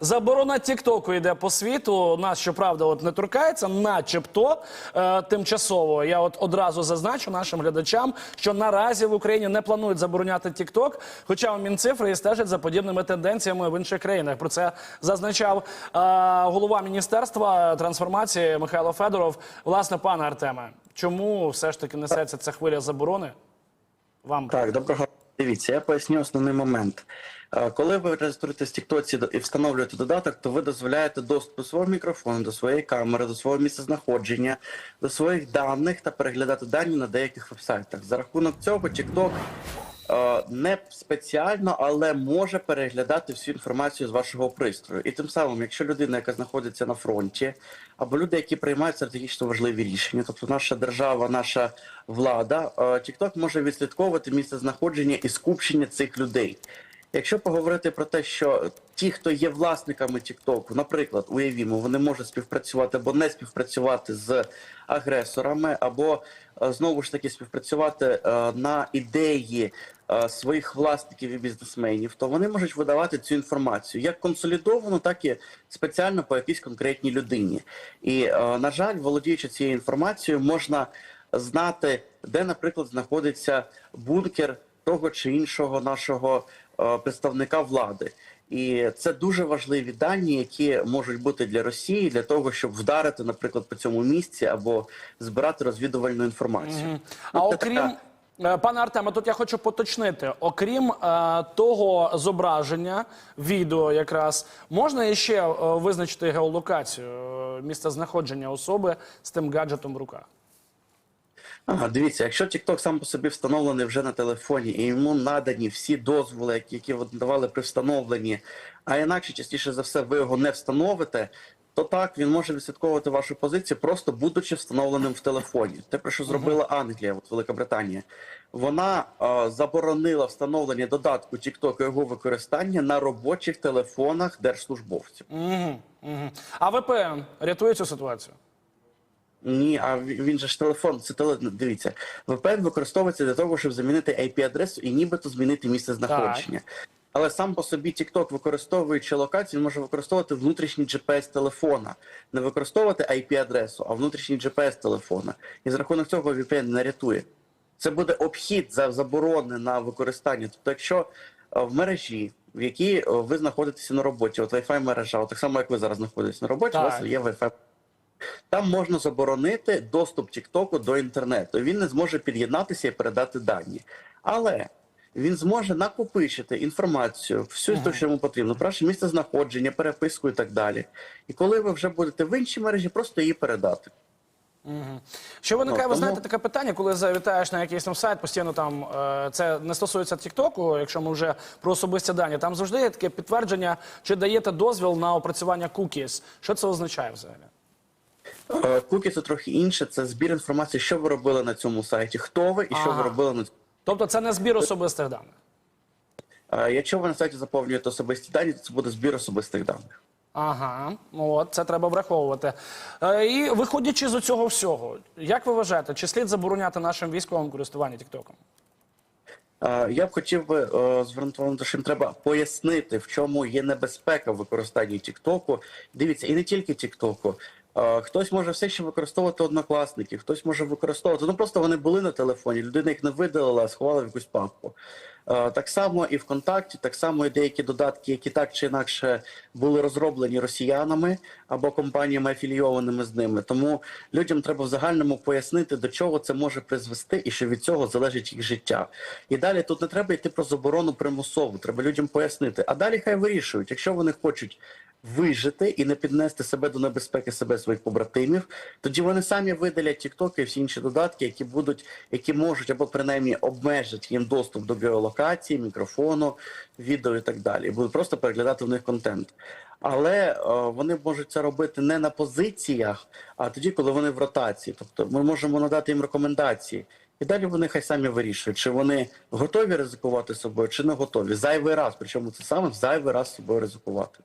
Заборона Тіктоку йде по світу. Нас щоправда, от не торкається, начебто е, тимчасово. Я от одразу зазначу нашим глядачам, що наразі в Україні не планують забороняти Тікток, хоча у Мінцифри стежать за подібними тенденціями в інших країнах. Про це зазначав е, голова міністерства трансформації Михайло Федоров. Власне, пане Артеме, чому все ж таки несеться ця хвиля заборони? Вам Так, доброго дивіться, я поясню основний момент. Е, Коли ви реєструєтесь в Тіктоці і встановлюєте додаток, то ви дозволяєте доступ до свого мікрофону, до своєї камери, до свого місця знаходження, до своїх даних та переглядати дані на деяких вебсайтах. За рахунок цього TikTok е, не спеціально, але може переглядати всю інформацію з вашого пристрою. І тим самим, якщо людина, яка знаходиться на фронті, або люди, які приймають стратегічно важливі рішення, тобто наша держава, наша влада, е, TikTok може відслідковувати місце знаходження і скупчення цих людей. Якщо поговорити про те, що ті, хто є власниками TikTok, наприклад, уявімо, вони можуть співпрацювати або не співпрацювати з агресорами, або е, знову ж таки співпрацювати е, на ідеї е, своїх власників і бізнесменів, то вони можуть видавати цю інформацію як консолідовану, так і спеціально по якійсь конкретній людині. І на жаль, володіючи цією інформацією, можна знати, де, наприклад, знаходиться бункер того чи іншого нашого представника влади. І це дуже важливі дані, які можуть бути для Росії для того, щоб вдарити, наприклад, по цьому місці або збирати розвідувальну інформацію. А Ну, це окрім така- е, пане Артеме, тут я хочу поточнити. Окрім е, того зображення, відео якраз можна іще е, визначити геолокацію е, місця знаходження особи з тим гаджетом в руках. Ага, дивіться, якщо TikTok сам по собі встановлений вже на телефоні і йому надані всі дозволи, які, давали при встановленні, а інакше частіше за все ви його не встановите, то так він може відслідковувати вашу позицію, просто будучи встановленим в телефоні. Те, про що зробила Англія, от Велика Британія. Вона е, заборонила встановлення додатку TikTok і його використання на робочих телефонах держслужбовців. Угу, угу. А VPN рятує цю ситуацію? Ні, а він же ж телефон, це теле. Дивіться, VPN використовується для того, щоб замінити IP-адресу і нібито змінити місце знаходження. Але сам по собі TikTok, використовуючи локацію, він може використовувати внутрішній GPS телефона, не використовувати IP-адресу, а внутрішній GPS телефона. І за рахунок цього VPN не рятує. Це буде обхід за заборони на використання. Тобто, якщо е, в мережі, в якій е, ви знаходитеся на роботі, от Wi-Fi мережа, от так само як ви зараз знаходитесь на роботі, у вас є Wi-Fi там можна заборонити доступ Тіктоку до інтернету. Він не зможе під'єднатися і передати дані. Але він зможе накопичити інформацію, всю те, що йому потрібно, ваше місце знаходження, переписку і так далі. І коли ви вже будете в іншій мережі, просто її передати. Угу. Що виникає, Ну, ви тому- знаєте, таке питання, коли завітаєш на якийсь там сайт, постійно там е, це не стосується Тіктоку, якщо ми вже про особисті дані, там завжди є таке підтвердження, чи даєте дозвіл на опрацювання cookies. Що це означає взагалі? Е, Кукі це трохи інше. Це збір інформації, що ви робили на цьому сайті, хто ви і що Ага. ви робили на цьому. Тобто це не збір особистих даних. Е, Якщо ви на сайті заповнюєте особисті дані, то це буде збір особистих даних. Ага, ну от це треба враховувати. Е, і виходячи з цього всього, як ви вважаєте, чи слід забороняти нашим військовим користування Тіктоком? Е, Я б хотів би е, звернути увагу, що їм треба пояснити, в чому є небезпека в використанні Тіктоку. Дивіться, і не тільки Тіктоку. Е, Хтось може все ще використовувати однокласники, хтось може використовувати. Ну просто вони були на телефоні, людина їх не видалила, а сховала в якусь папку. Е, Так само і ВКонтакті, так само і деякі додатки, які так чи інакше були розроблені росіянами або компаніями афілійованими з ними. Тому людям треба в загальному пояснити, до чого це може призвести, і що від цього залежить їх життя. І далі тут не треба йти про заборону примусову. Треба людям пояснити. А далі хай вирішують, якщо вони хочуть. Вижити і не піднести себе до небезпеки себе своїх побратимів, тоді вони самі видалять TikTok і всі інші додатки, які будуть, які можуть або принаймні обмежать їм доступ до геолокації, мікрофону, відео і так далі. І будуть просто переглядати в них контент. Але е, вони можуть це робити не на позиціях, а тоді, коли вони в ротації. Тобто ми можемо надати їм рекомендації. І далі вони хай самі вирішують, чи вони готові ризикувати собою, чи не готові. Зайвий раз. Причому це саме зайвий раз собою ризикувати.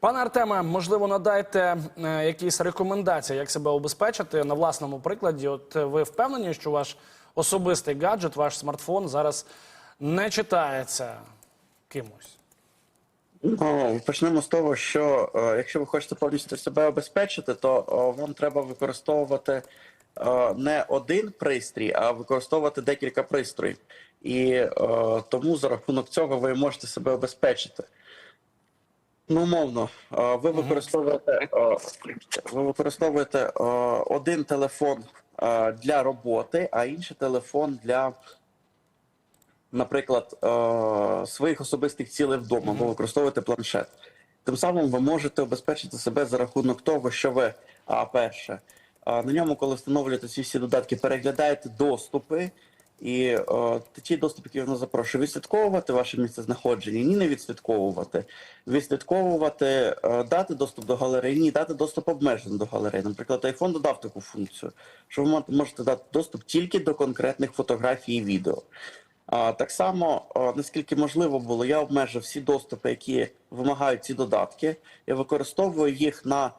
Пане Артеме, можливо, надайте е, якісь рекомендації, як себе убезпечити на власному прикладі. От е, ви впевнені, що ваш особистий гаджет, ваш смартфон зараз не читається кимось? Ну, почнемо з того, що е, якщо ви хочете повністю себе обезпечити, то вам треба використовувати не один пристрій, а використовувати декілька пристроїв. І тому за рахунок цього ви можете себе обезпечити. Ну, умовно, ви використовуєте, ви використовуєте один телефон для роботи, а інший телефон для наприклад, своїх особистих цілей вдома, ви використовуєте планшет. Тим самим ви можете обезпечити себе за рахунок того, що ви, а перше, на ньому, коли встановлюєте ці всі додатки, переглядаєте доступи. І е, ті доступи, які воно запрошує, відслідковувати ваше місце знаходження, ні, не відслідковувати, відслідковувати, е, дати доступ до галереї, ні, дати доступ обмежений до галереї. Наприклад, iPhone додав таку функцію, що ви можете- дати доступ тільки до конкретних фотографій і відео. А, так само, а, наскільки можливо було, я обмежив всі доступи, які вимагають ці додатки. Я використовую їх на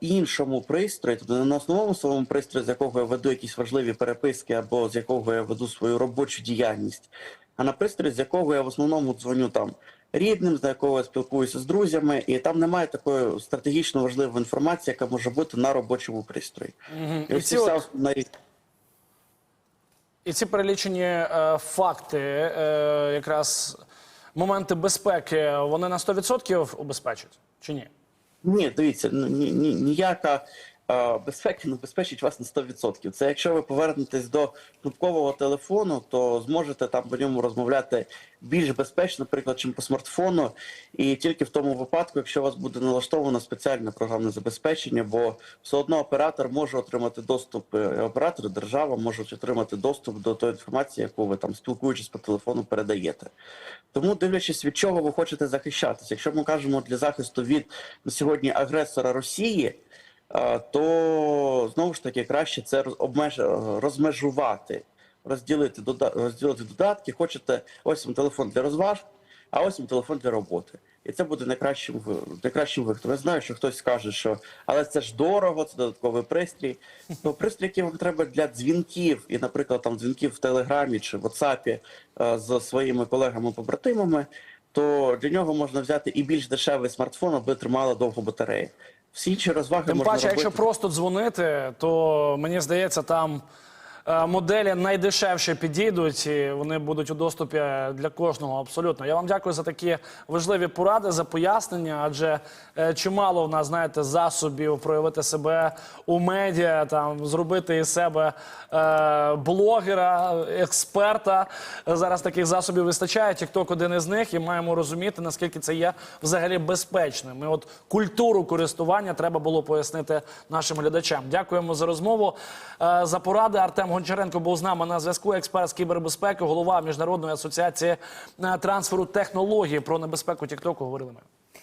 іншому пристрої, тобто не на основному своєму пристрої, з якого я веду якісь важливі переписки або з якого я веду свою робочу діяльність, а на пристрої, з якого я в основному дзвоню там рідним, з якого я спілкуюся з друзями, і там немає такої стратегічно важливої інформації, яка може бути на робочому пристрої. Мгм. І І ці от- річ. І ці перелічені е, факти, е, якраз моменти безпеки, вони на 100% убезпечать чи ні? Ні, дивіться, ну, ні, ні, ніяка е, безпека забезпечить вас на 100%. Це якщо ви повернетесь до кнопкового телефону, то зможете там по ньому розмовляти більш безпечно, наприклад, чим по смартфону. І тільки в тому випадку, якщо у вас буде налаштовано спеціальне програмне забезпечення, бо все одно оператор може отримати доступ, е, оператор, держава можуть отримати доступ до тої інформації, яку ви там спілкуючись по телефону передаєте. Тому, дивлячись, від чого ви хочете захищатися, якщо ми кажемо для захисту від на сьогодні агресора Росії, то знову ж таки краще це обмеж... е, розмежувати, розділити, дода... розділити додатки. Хочете ось вам телефон для розваг, а ось вам телефон для роботи. І це буде найкращим найкращим виходом. Я знаю, що хтось скаже, що але це ж дорого, це додатковий пристрій. То пристрій, який вам треба для дзвінків, і, наприклад, там дзвінків в Телеграмі чи в WhatsApp е, з своїми колегами-побратимами, то для нього можна взяти і більш дешевий смартфон, аби тримала довго батареї. Всі інші розваги Тим можна паче, робити. якщо просто дзвонити, то мені здається, там моделі найдешевше підійдуть, і вони будуть у доступі для кожного абсолютно. Я вам дякую за такі важливі поради, за пояснення, адже е, чимало в нас, знаєте, засобів проявити себе у медіа, там зробити із себе е, блогера, експерта. Зараз таких засобів вистачає. Тікток один із них, і маємо розуміти, наскільки це є взагалі безпечним. І от культуру користування треба було пояснити нашим глядачам. Дякуємо за розмову. Е, За поради Артем Гончаренко був з нами на зв'язку. Експерт з кібербезпеки, голова міжнародної асоціації е, трансферу технологій про небезпеку Тіктоку. Говорили ми.